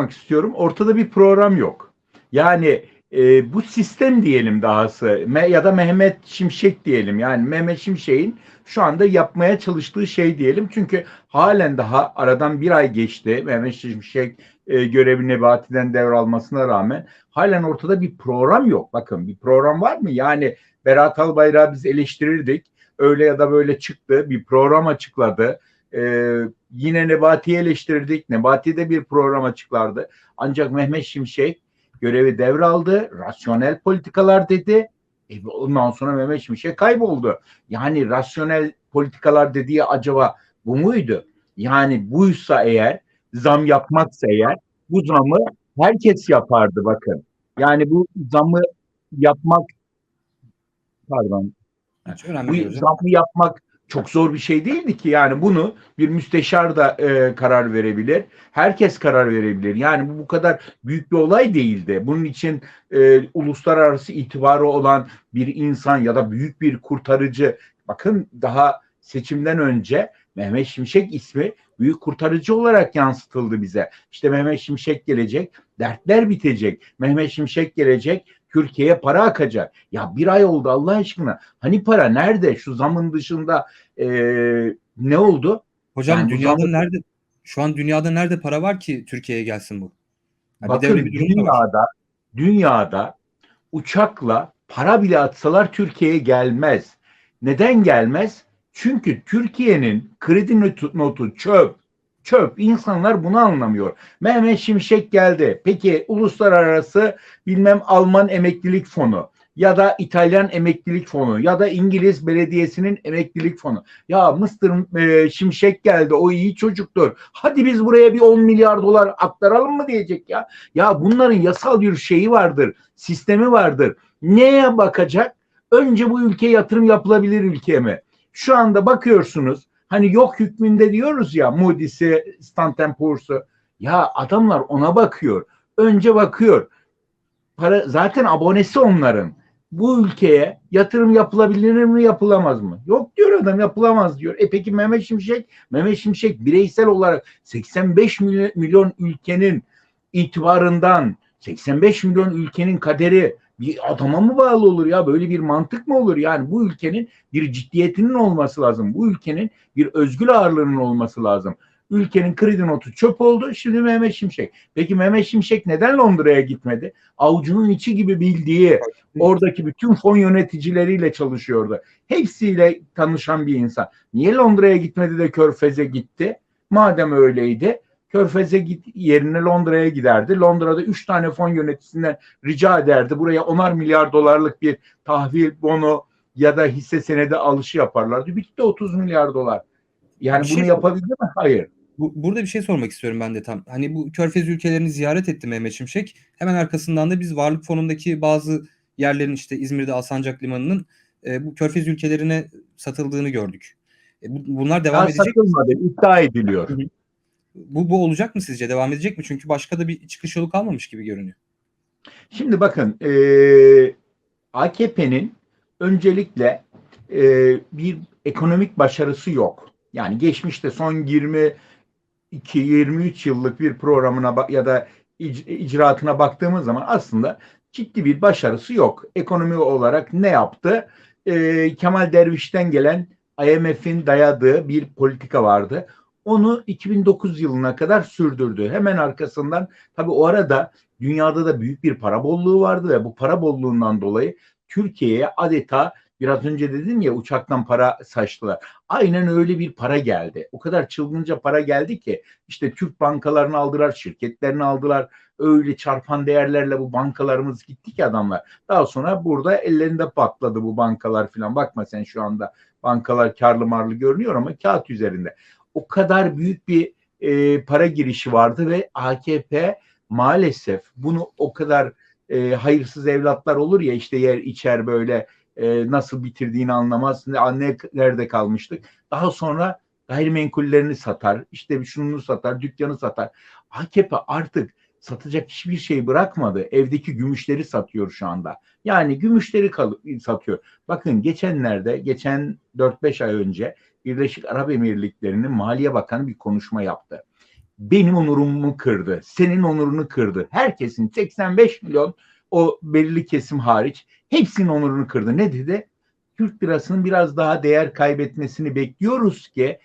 yapmak istiyorum. Ortada bir program yok. Yani e, bu sistem diyelim dahası Me- ya da Mehmet Şimşek diyelim. Yani Mehmet Şimşek'in şu anda yapmaya çalıştığı şey diyelim. Çünkü halen daha aradan bir ay geçti. Mehmet Şimşek e, görevi Nebati'den devralmasına rağmen halen ortada bir program yok. Bakın bir program var mı? Yani Berat Albayrak'ı biz eleştirirdik. Öyle ya da böyle çıktı. Bir program açıkladı. Ee, yine Nebati'yi eleştirdik. Nebati de bir program açıklardı. Ancak Mehmet Şimşek görevi devraldı. Rasyonel politikalar dedi. E, ondan sonra Mehmet Şimşek kayboldu. Yani rasyonel politikalar dediği acaba bu muydu? Yani buysa eğer zam yapmaksa eğer bu zamı herkes yapardı bakın. Yani bu zamı yapmak pardon Hiç bu zammı yapmak çok zor bir şey değildi ki yani bunu bir müsteşar da e, karar verebilir. Herkes karar verebilir. Yani bu bu kadar büyük bir olay değildi. Bunun için e, uluslararası itibarı olan bir insan ya da büyük bir kurtarıcı bakın daha seçimden önce Mehmet Şimşek ismi büyük kurtarıcı olarak yansıtıldı bize. İşte Mehmet Şimşek gelecek, dertler bitecek. Mehmet Şimşek gelecek, Türkiye'ye para akacak. Ya bir ay oldu Allah aşkına. Hani para nerede? Şu zamın dışında e, ne oldu? Hocam Yani dünyada zamı- nerede şu an dünyada nerede para var ki Türkiye'ye gelsin bu? Ya bir Bakın bir var. dünyada dünyada uçakla para bile atsalar Türkiye'ye gelmez. Neden gelmez? Çünkü Türkiye'nin kredi notu çöp. Çöp. İnsanlar bunu anlamıyor. Mehmet Şimşek geldi. Peki uluslararası bilmem Alman emeklilik fonu ya da İtalyan emeklilik fonu ya da İngiliz belediyesinin emeklilik fonu. Ya Mr. e, Şimşek geldi o iyi çocuktur. Hadi biz buraya bir 10 milyar dolar aktaralım mı diyecek ya. Ya bunların yasal bir şeyi vardır, sistemi vardır. Neye bakacak? Önce bu ülkeye yatırım yapılabilir ülke mi? Şu anda bakıyorsunuz hani yok hükmünde diyoruz ya Moody's'i, Standard Poor's'u. Ya adamlar ona bakıyor. Önce bakıyor. Para zaten abonesi onların. Bu ülkeye yatırım yapılabilir mi yapılamaz mı? Yok diyor adam yapılamaz diyor. E peki Mehmet Şimşek? Mehmet Şimşek bireysel olarak 85 milyon, milyon ülkenin itibarından 85 milyon ülkenin kaderi bir adama mı bağlı olur ya? Böyle bir mantık mı olur? Yani bu ülkenin bir ciddiyetinin olması lazım. Bu ülkenin bir özgür ağırlığının olması lazım. Ülkenin kredi notu çöp oldu. Şimdi Mehmet Şimşek. Peki Mehmet Şimşek neden Londra'ya gitmedi? Avucunun içi gibi bildiği oradaki bütün fon yöneticileriyle çalışıyordu. Hepsiyle tanışan bir insan. Niye Londra'ya gitmedi de Körfez'e gitti? Madem öyleydi Körfez'e git yerine Londra'ya giderdi. Londra'da 3 tane fon yöneticisinden rica ederdi. Buraya onar milyar dolarlık bir tahvil, bono ya da hisse senedi alışı yaparlardı. Bitti 30 milyar dolar. Yani Bir bunu şey- yapabildi mi? Hayır. Bu, burada bir şey sormak istiyorum ben de tam. Hani bu Körfez ülkelerini ziyaret etti Mehmet Şimşek. Hemen arkasından da biz Varlık Fonu'ndaki bazı yerlerin işte İzmir'de Alsancak Limanı'nın e, bu Körfez ülkelerine satıldığını gördük. E, bu- bunlar devam Daha edecek satılmadı. iddia ediliyor. Bu, bu olacak mı sizce? Devam edecek mi? Çünkü başka da bir çıkış yolu kalmamış gibi görünüyor. Şimdi bakın eee AKP'nin öncelikle eee, bir ekonomik başarısı yok. Yani geçmişte son 22-23 yıllık bir programına ya da ic- icraatına baktığımız zaman aslında ciddi bir başarısı yok. Ekonomi olarak ne yaptı? Eee, Kemal Derviş'ten gelen IMF'in dayadığı bir politika vardı. Onu 2009 yılına kadar sürdürdü. Hemen arkasından tabii o arada dünyada da büyük bir para bolluğu vardı ve bu para bolluğundan dolayı Türkiye'ye adeta biraz önce dedim ya uçaktan para saçtılar. Aynen öyle bir para geldi. O kadar çılgınca para geldi ki işte Türk bankalarını aldılar, şirketlerini aldılar. Öyle çarpan değerlerle bu bankalarımız gitti ki adamlar. Daha sonra burada ellerinde patladı bu bankalar falan. Bakma sen şu anda bankalar karlı marlı görünüyor ama kağıt üzerinde. O kadar büyük bir e, para girişi vardı ve AKP maalesef bunu o kadar e, hayırsız evlatlar olur ya işte yer içer böyle e, nasıl bitirdiğini anlamaz. Ne, anne nerede kalmıştık. Daha sonra gayrimenkullerini satar. işte şunu satar, dükkanı satar. AKP artık satacak hiçbir şey bırakmadı. Evdeki gümüşleri satıyor şu anda. Yani gümüşleri satıyor. Bakın geçenlerde, geçen 4-5 ay önce Birleşik Arap Emirlikleri'nin Maliye Bakanı bir konuşma yaptı. benim onurumu kırdı. Senin onurunu kırdı. Herkesin 85 milyon o belirli kesim hariç hepsinin onurunu kırdı. Ne dedi? Türk lirasının biraz daha değer kaybetmesini bekliyoruz ki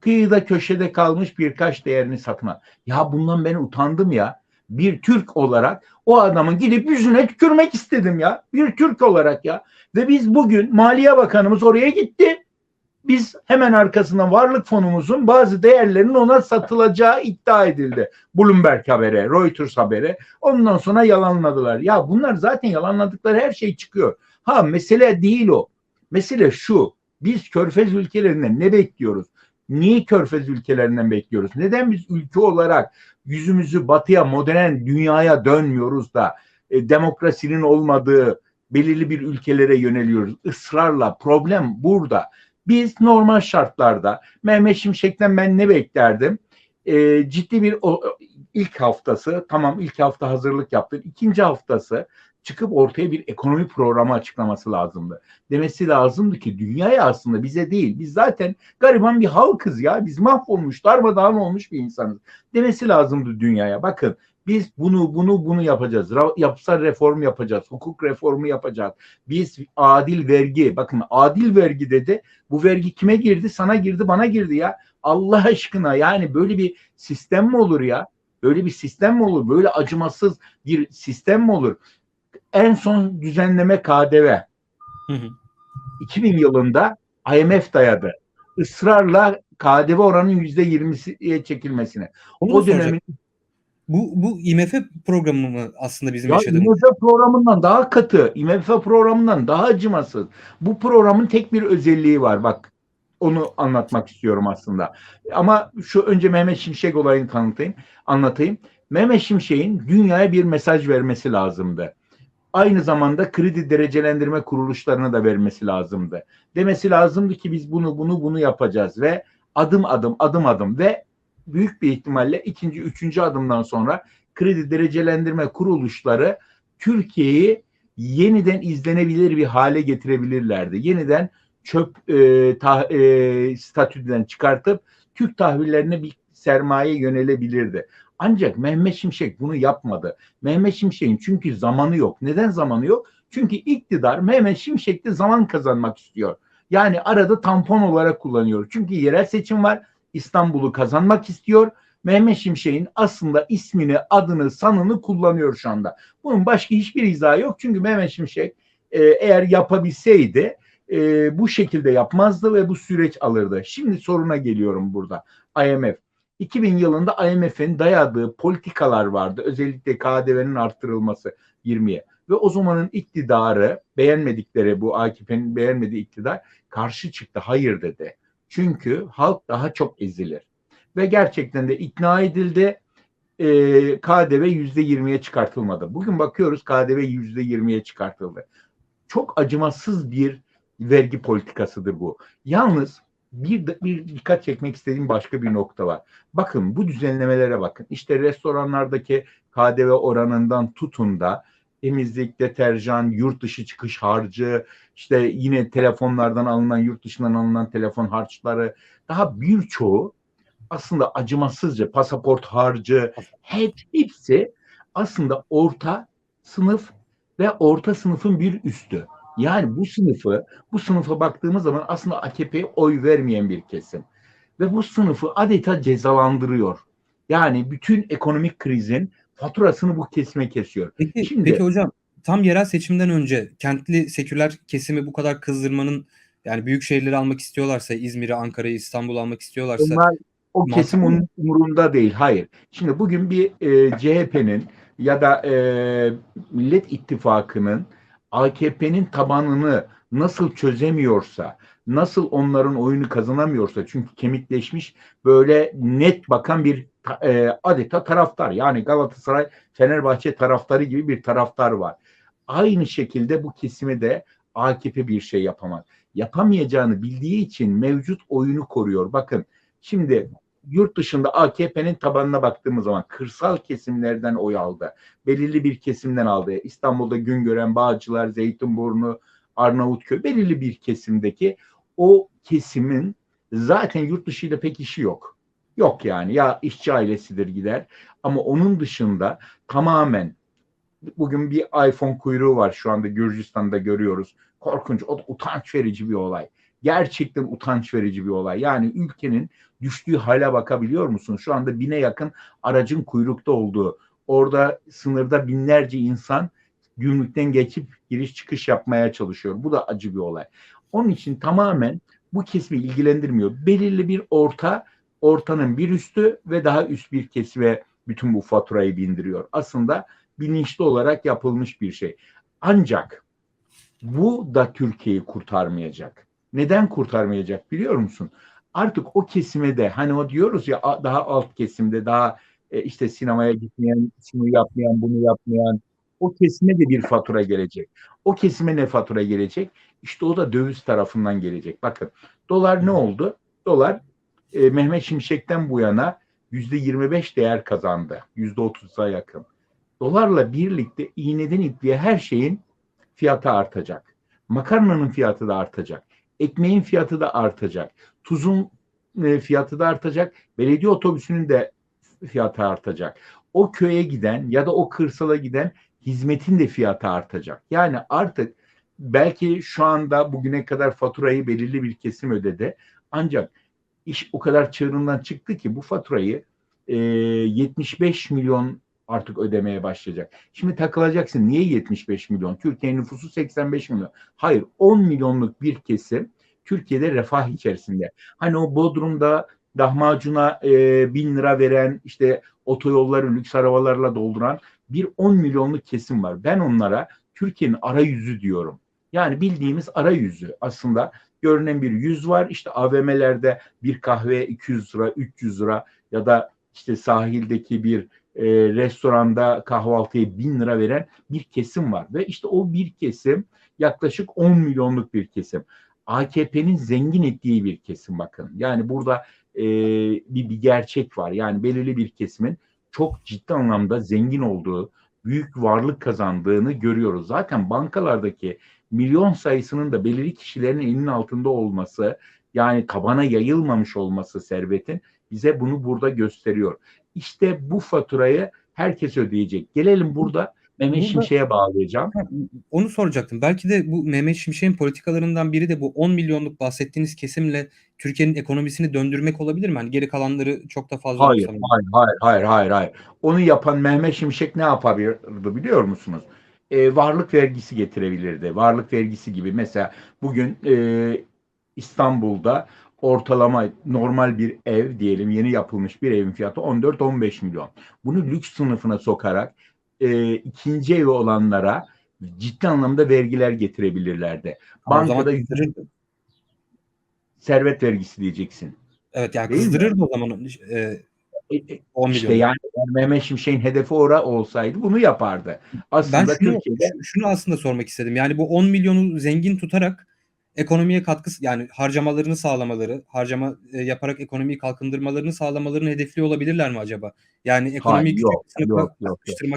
kıyıda köşede kalmış birkaç değerini satma. Ya bundan ben utandım ya. Bir Türk olarak o adamın gidip yüzüne tükürmek istedim ya. Bir Türk olarak ya. Ve biz bugün Maliye Bakanımız oraya gitti. Biz hemen arkasından varlık fonumuzun bazı değerlerinin ona satılacağı iddia edildi. Bloomberg habere, Reuters habere. Ondan sonra yalanladılar. Ya bunlar zaten yalanladıkları her şey çıkıyor. Ha mesele değil o. Mesele şu. Biz körfez ülkelerinden ne bekliyoruz? Niye körfez ülkelerinden bekliyoruz? Neden biz ülke olarak yüzümüzü batıya, modern dünyaya dönmüyoruz da e, demokrasinin olmadığı belirli bir ülkelere yöneliyoruz? Israrla problem burada. Biz normal şartlarda Mehmet Şimşek'ten ben ne beklerdim? E, ciddi bir o, ilk haftası tamam ilk hafta hazırlık yaptı. İkinci haftası çıkıp ortaya bir ekonomi programı açıklaması lazımdı. Demesi lazımdı ki dünyaya aslında bize değil. Biz zaten gariban bir halkız ya. Biz mahvolmuş, darmadağın olmuş bir insanız. Demesi lazımdı dünyaya. Bakın biz bunu bunu bunu yapacağız. Yapısal reform yapacağız. Hukuk reformu yapacağız. Biz adil vergi. Bakın adil vergi dedi. Bu vergi kime girdi? Sana girdi, bana girdi ya. Allah aşkına yani böyle bir sistem mi olur ya? Böyle bir sistem mi olur? Böyle acımasız bir sistem mi olur? En son düzenleme KDV. Hı hı. 2000 yılında IMF dayadı. Israrla KDV oranının %20'siye çekilmesine. Onu O dönemin Bu, bu IMF programı mı aslında bizim ya yaşadığımız? IMF programından daha katı, IMF programından daha acımasız. Bu programın tek bir özelliği var. Bak onu anlatmak istiyorum aslında. Ama şu önce Mehmet Şimşek olayını tanıtayım, anlatayım. Mehmet Şimşek'in dünyaya bir mesaj vermesi lazımdı. Aynı zamanda kredi derecelendirme kuruluşlarına da vermesi lazımdı. Demesi lazımdı ki biz bunu bunu bunu yapacağız ve adım adım adım adım ve büyük bir ihtimalle ikinci, üçüncü adımdan sonra kredi derecelendirme kuruluşları Türkiye'yi yeniden izlenebilir bir hale getirebilirlerdi. Yeniden çöp e, ta, e, statüden çıkartıp Türk tahvillerine bir sermaye yönelebilirdi. Ancak Mehmet Şimşek bunu yapmadı. Mehmet Şimşek'in çünkü zamanı yok. Neden zamanı yok? Çünkü iktidar Mehmet Şimşek'te zaman kazanmak istiyor. Yani arada tampon olarak kullanıyor. Çünkü yerel seçim var. İstanbul'u kazanmak istiyor. Mehmet Şimşek'in aslında ismini, adını, sanını kullanıyor şu anda. Bunun başka hiçbir izahı yok. Çünkü Mehmet Şimşek e, eğer yapabilseydi e, bu şekilde yapmazdı ve bu süreç alırdı. Şimdi soruna geliyorum burada. IMF. 2000 yılında IMF'in dayadığı politikalar vardı. Özellikle KDV'nin arttırılması 20'ye. Ve o zamanın iktidarı beğenmedikleri bu AKP'nin beğenmediği iktidar karşı çıktı. Hayır dedi. Çünkü halk daha çok ezilir. Ve gerçekten de ikna edildi. E, KDV yüzde yirmiye çıkartılmadı. Bugün bakıyoruz KDV yüzde yirmiye çıkartıldı. Çok acımasız bir vergi politikasıdır bu. Yalnız bir, bir dikkat çekmek istediğim başka bir nokta var. Bakın bu düzenlemelere bakın. İşte restoranlardaki KDV oranından tutun da temizlik, deterjan, yurt dışı çıkış harcı, işte yine telefonlardan alınan, yurt dışından alınan telefon harçları, daha birçoğu aslında acımasızca pasaport harcı, hep hepsi aslında orta sınıf ve orta sınıfın bir üstü. Yani bu sınıfı, bu sınıfa baktığımız zaman aslında AKP'ye oy vermeyen bir kesim. Ve bu sınıfı adeta cezalandırıyor. Yani bütün ekonomik krizin faturasını bu kesime kesiyor. Peki, Şimdi- peki hocam tam yerel seçimden önce kentli seküler kesimi bu kadar kızdırmanın yani büyük şehirleri almak istiyorlarsa İzmir'i, Ankara'yı, İstanbul'u almak istiyorlarsa Onlar o kesim onun umurunda değil. Hayır. Şimdi bugün bir e, CHP'nin ya da e, Millet İttifakı'nın AKP'nin tabanını nasıl çözemiyorsa, nasıl onların oyunu kazanamıyorsa çünkü kemikleşmiş böyle net bakan bir e, adeta taraftar. Yani Galatasaray, Fenerbahçe taraftarı gibi bir taraftar var. Aynı şekilde bu kesime de AKP bir şey yapamaz. Yapamayacağını bildiği için mevcut oyunu koruyor. Bakın Şimdi yurt dışında AKP'nin tabanına baktığımız zaman kırsal kesimlerden oy aldı. Belirli bir kesimden aldı. İstanbul'da Güngören, Bağcılar, Zeytinburnu, Arnavutköy belirli bir kesimdeki o kesimin zaten yurt dışıyla pek işi yok. Yok yani ya işçi ailesidir gider ama onun dışında tamamen bugün bir iPhone kuyruğu var şu anda Gürcistan'da görüyoruz. Korkunç, o da utanç verici bir olay. Gerçekten utanç verici bir olay. Yani ülkenin düştüğü hale bakabiliyor musun? Şu anda bine yakın aracın kuyrukta olduğu, orada sınırda binlerce insan gümrükten geçip giriş çıkış yapmaya çalışıyor. Bu da acı bir olay. Onun için tamamen bu kesimi ilgilendirmiyor. Belirli bir orta, ortanın bir üstü ve daha üst bir kesime bütün bu faturayı bindiriyor. Aslında bilinçli olarak yapılmış bir şey. Ancak bu da Türkiye'yi kurtarmayacak. Neden kurtarmayacak biliyor musun? Artık o kesime de hani o diyoruz ya daha alt kesimde daha e, işte sinemaya gitmeyen, şunu yapmayan, bunu yapmayan o kesime de bir fatura gelecek. O kesime ne fatura gelecek? İşte o da döviz tarafından gelecek. Bakın dolar ne oldu? Dolar e, Mehmet Şimşek'ten bu yana yüzde 25 değer kazandı. Yüzde 30'a yakın. Dolarla birlikte iğneden ipliğe her şeyin fiyatı artacak. Makarnanın fiyatı da artacak. Ekmeğin fiyatı da artacak. Tuzun e, fiyatı da artacak. Belediye otobüsünün de fiyatı artacak. O köye giden ya da o kırsala giden hizmetin de fiyatı artacak. Yani artık belki şu anda bugüne kadar faturayı belirli bir kesim ödedi. Ancak iş o kadar çığırından çıktı ki bu faturayı e, 75 milyon artık ödemeye başlayacak. Şimdi takılacaksın. Niye 75 milyon? Türkiye'nin nüfusu 85 milyon. Hayır 10 milyonluk bir kesim Türkiye'de refah içerisinde. Hani o Bodrum'da lahmacuna e, bin lira veren işte otoyolları lüks arabalarla dolduran bir 10 milyonluk kesim var. Ben onlara Türkiye'nin arayüzü diyorum. Yani bildiğimiz arayüzü aslında görünen bir yüz var. İşte AVM'lerde bir kahve 200 lira, 300 lira ya da işte sahildeki bir e, restoranda kahvaltıya bin lira veren bir kesim var. Ve işte o bir kesim yaklaşık 10 milyonluk bir kesim. AKP'nin zengin ettiği bir kesim bakın. Yani burada e, bir, bir gerçek var. Yani belirli bir kesimin çok ciddi anlamda zengin olduğu, büyük varlık kazandığını görüyoruz. Zaten bankalardaki milyon sayısının da belirli kişilerin elinin altında olması, yani tabana yayılmamış olması servetin bize bunu burada gösteriyor. İşte bu faturayı herkes ödeyecek. Gelelim burada Mehmet Şimşek'e bağlayacağım. Onu soracaktım. Belki de bu Mehmet Şimşek'in politikalarından biri de bu 10 milyonluk bahsettiğiniz kesimle Türkiye'nin ekonomisini döndürmek olabilir mi? Hani geri kalanları çok da fazla hayır, hayır, hayır, hayır, hayır. Onu yapan Mehmet Şimşek ne yapabilirdi biliyor musunuz? Ee, varlık vergisi getirebilirdi. Varlık vergisi gibi mesela bugün e, İstanbul'da ortalama normal bir ev diyelim yeni yapılmış bir evin fiyatı 14-15 milyon. Bunu lüks sınıfına sokarak e, ikinci evi olanlara ciddi anlamda vergiler getirebilirlerdi. Ama Bankada servet vergisi diyeceksin. Evet yani Değil mi? kızdırırdı o zaman e, E, e, 10 İşte milyon. yani Mehmet Şimşek'in hedefi ora olsaydı bunu yapardı. Ben Aslında şunu, Türkiye'de şu- şunu aslında sormak istedim. Yani bu 10 milyonu zengin tutarak ekonomiye katkısı yani harcamalarını sağlamaları, harcama e, yaparak ekonomiyi kalkındırmalarını sağlamalarını hedefliyor olabilirler mi acaba? Yani ekonomiyi küçük yok,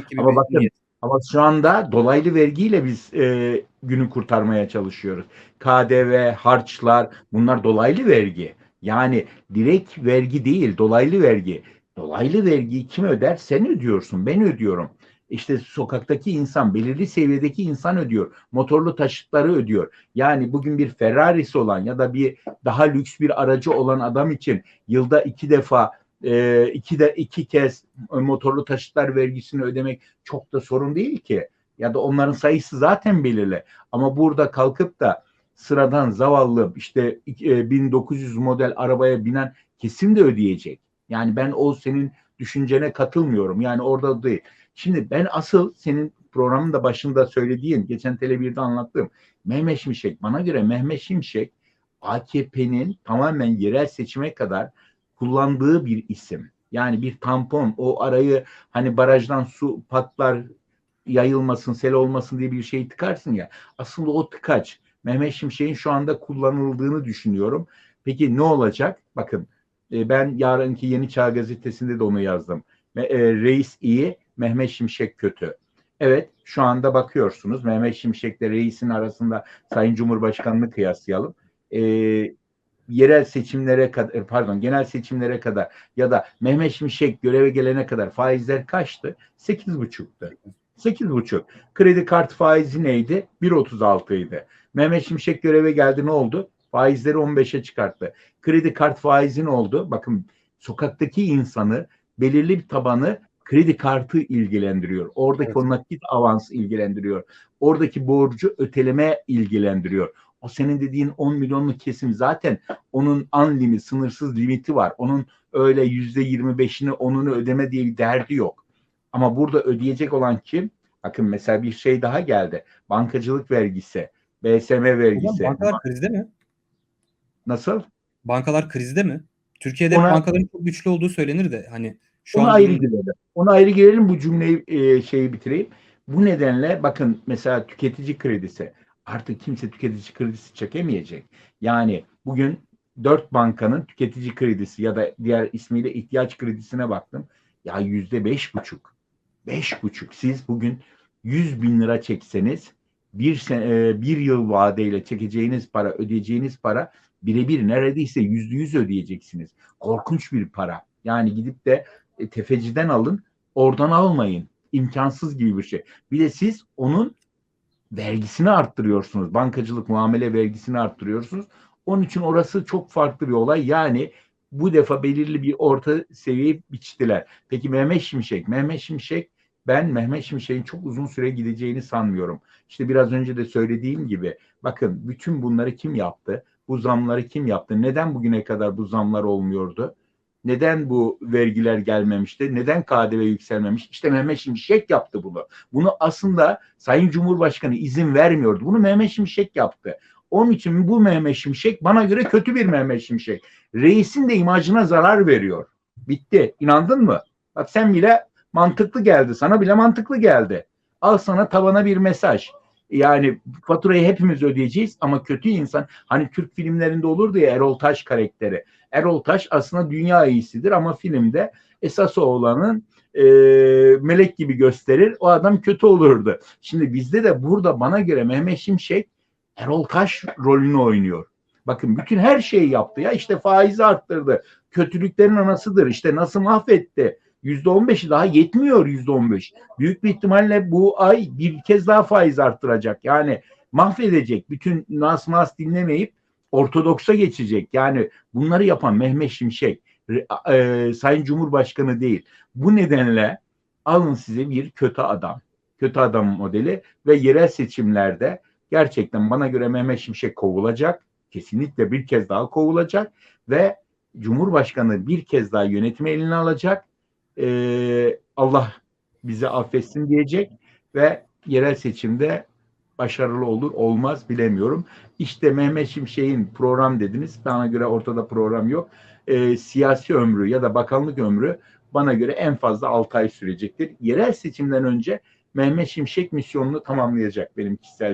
gibi Ama bakın, niyet. ama şu anda dolaylı vergiyle biz e, günü kurtarmaya çalışıyoruz. KDV, harçlar bunlar dolaylı vergi. Yani direkt vergi değil, dolaylı vergi. Dolaylı vergiyi kim öder? Sen ödüyorsun, ben ödüyorum. İşte sokaktaki insan, belirli seviyedeki insan ödüyor. Motorlu taşıtları ödüyor. Yani bugün bir Ferrari'si olan ya da bir daha lüks bir aracı olan adam için yılda iki defa e, iki de iki kez motorlu taşıtlar vergisini ödemek çok da sorun değil ki. Ya da onların sayısı zaten belirli. Ama burada kalkıp da sıradan zavallı işte e, 1900 model arabaya binen kesim de ödeyecek. Yani ben o senin düşüncene katılmıyorum. Yani orada değil. Şimdi ben asıl senin programın da başında söylediğin, geçen Tele1'de anlattığım Mehmet Şimşek. Bana göre Mehmet Şimşek AKP'nin tamamen yerel seçime kadar kullandığı bir isim. Yani bir tampon, o arayı hani barajdan su patlar, yayılmasın, sel olmasın diye bir şey tıkarsın ya. Aslında o tıkaç. Mehmet Şimşek'in şu anda kullanıldığını düşünüyorum. Peki ne olacak? Bakın e, ben yarınki Yeni Çağ gazetesinde de onu yazdım. E, reis iyi, Mehmet Şimşek kötü. Evet şu anda bakıyorsunuz Mehmet Şimşek'le reisin arasında Sayın Cumhurbaşkanı'nı kıyaslayalım. E, yerel seçimlere kadar pardon genel seçimlere kadar ya da Mehmet Şimşek göreve gelene kadar faizler kaçtı? 8,5'tu. 8,5. Kredi kart faizi neydi? 1,36 idi. Mehmet Şimşek göreve geldi ne oldu? Faizleri 15'e çıkarttı. Kredi kart faizi ne oldu? Bakın sokaktaki insanı belirli bir tabanı kredi kartı ilgilendiriyor. Oradaki Evet. o nakit avans ilgilendiriyor. Oradaki borcu öteleme ilgilendiriyor. O senin dediğin 10 milyonluk kesim zaten onun an limit, sınırsız limiti var. Onun öyle yüzde 25'ini onunu ödeme diye bir derdi yok. Ama burada ödeyecek olan kim? Bakın mesela bir şey daha geldi. Bankacılık vergisi, BSM Hocam vergisi. bankalar krizde mi? Nasıl? Bankalar krizde mi? Türkiye'de Ona- bankaların çok güçlü olduğu söylenir de hani şu Ona an ayrı girelim. Ona ayrı girelim bu cümleyi e, şeyi bitireyim. Bu nedenle bakın mesela tüketici kredisi artık kimse tüketici kredisi çekemeyecek. Yani bugün dört bankanın tüketici kredisi ya da diğer ismiyle ihtiyaç kredisine baktım. Ya yüzde beş buçuk. Beş buçuk. Siz bugün 100 bin lira çekseniz bir, sene, bir yıl vadeyle çekeceğiniz para, ödeyeceğiniz para birebir neredeyse yüzde yüz ödeyeceksiniz. Korkunç bir para. Yani gidip de e, tefeciden alın, oradan almayın. İmkansız gibi bir şey. Bir de siz onun vergisini arttırıyorsunuz. Bankacılık muamele vergisini arttırıyorsunuz. Onun için orası çok farklı bir olay. Yani bu defa belirli bir orta seviye biçtiler. Peki Mehmet Şimşek, Mehmet Şimşek ben Mehmet Şimşek'in çok uzun süre gideceğini sanmıyorum. İşte biraz önce de söylediğim gibi bakın bütün bunları kim yaptı? Bu zamları kim yaptı? Neden bugüne kadar bu zamlar olmuyordu? Neden bu vergiler gelmemişti? Neden KDV yükselmemiş? İşte Mehmet Şimşek yaptı bunu. Bunu aslında Sayın Cumhurbaşkanı izin vermiyordu. Bunu Mehmet Şimşek yaptı. Onun için bu Mehmet Şimşek bana göre kötü bir Mehmet Şimşek. Reisin de imajına zarar veriyor. Bitti. İnandın mı? Bak sen bile mantıklı geldi. Sana bile mantıklı geldi. Al sana tabana bir mesaj. Yani faturayı hepimiz ödeyeceğiz ama kötü insan hani Türk filmlerinde olurdu ya Erol Taş karakteri. Erol Taş aslında dünya iyisidir ama filmde esas olanın e, melek gibi gösterir. O adam kötü olurdu. Şimdi bizde de burada bana göre Mehmet Şimşek Erol Taş rolünü oynuyor. Bakın bütün her şeyi yaptı ya işte faizi arttırdı. Kötülüklerin anasıdır. İşte nasıl mahvetti. Yüzde on beşi daha yetmiyor yüzde on beş. Büyük bir ihtimalle bu ay bir kez daha faiz arttıracak. Yani mahvedecek. Bütün nas mas dinlemeyip ortodoksa geçecek. Yani bunları yapan Mehmet Şimşek e, Sayın Cumhurbaşkanı değil. Bu nedenle alın size bir kötü adam. Kötü adam modeli ve yerel seçimlerde gerçekten bana göre Mehmet Şimşek kovulacak. Kesinlikle bir kez daha kovulacak ve Cumhurbaşkanı bir kez daha yönetimi eline alacak. Ee, Allah bizi affetsin diyecek ve yerel seçimde başarılı olur olmaz bilemiyorum. İşte Mehmet Şimşek'in program dediniz. Bana göre ortada program yok. Ee, siyasi ömrü ya da bakanlık ömrü bana göre en fazla 6 ay sürecektir. Yerel seçimden önce Mehmet Şimşek misyonunu tamamlayacak benim kişisel